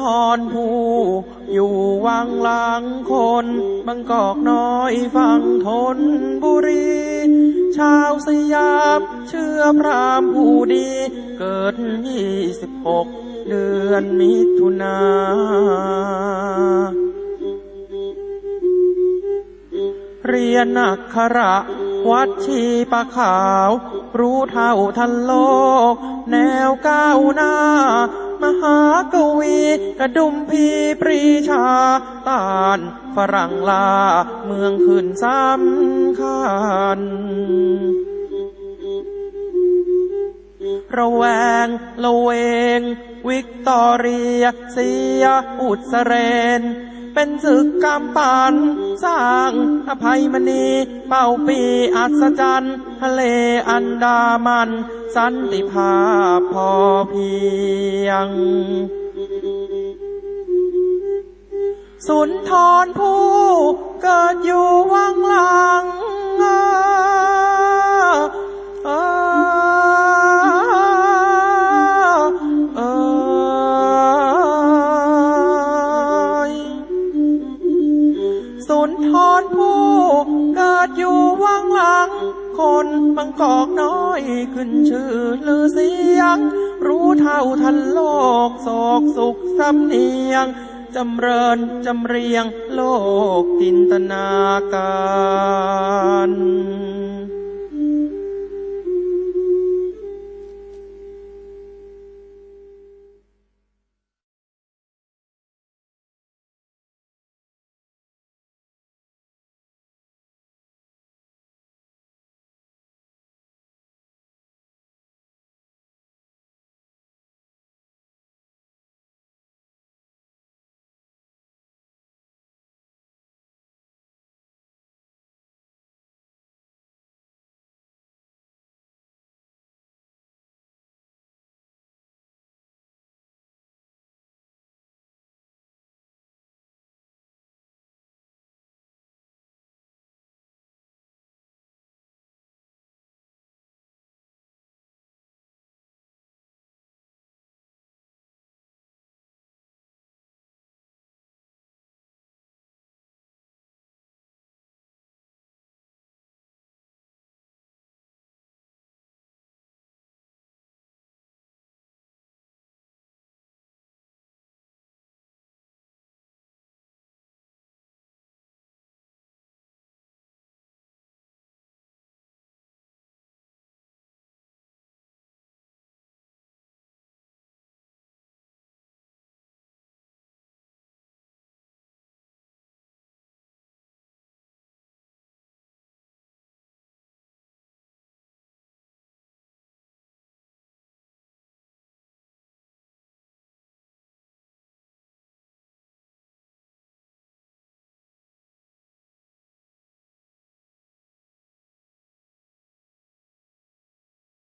ทรภูอยู่วังหลังคนบางกอกน้อยฝั่งทนบุรี ชาวสยามเชื่อพรามผู้ดี เกิดยี่สิบหกเดือนมิถุนาเรียนอักขระวัดชีปะขาว รู้เท่าทันโลก แนวก้าวหน้า กระดุมพีปรีชาตานฝรั่งลา เมืองขึ้นสำคัญระแวงละเวง วิกตอเรีย เสีย อุสเรน เป็นศึกกำปัน สร้างอภัยมณี เป่าปีอัศจรรย์ทะเลอันดามัน สันติภาพพอเพียง สุนทรผู้เกิดอยู่วังหลังอ่อเอยสุนทรผู้เกิดอยู่วังหลัง คนบางกอกน้อยขึ้นชื่อลือเสียง รู้เท่าทันโลกโศกสุขสำเนียง จำเริญจำเรียงโลกจินตนาการ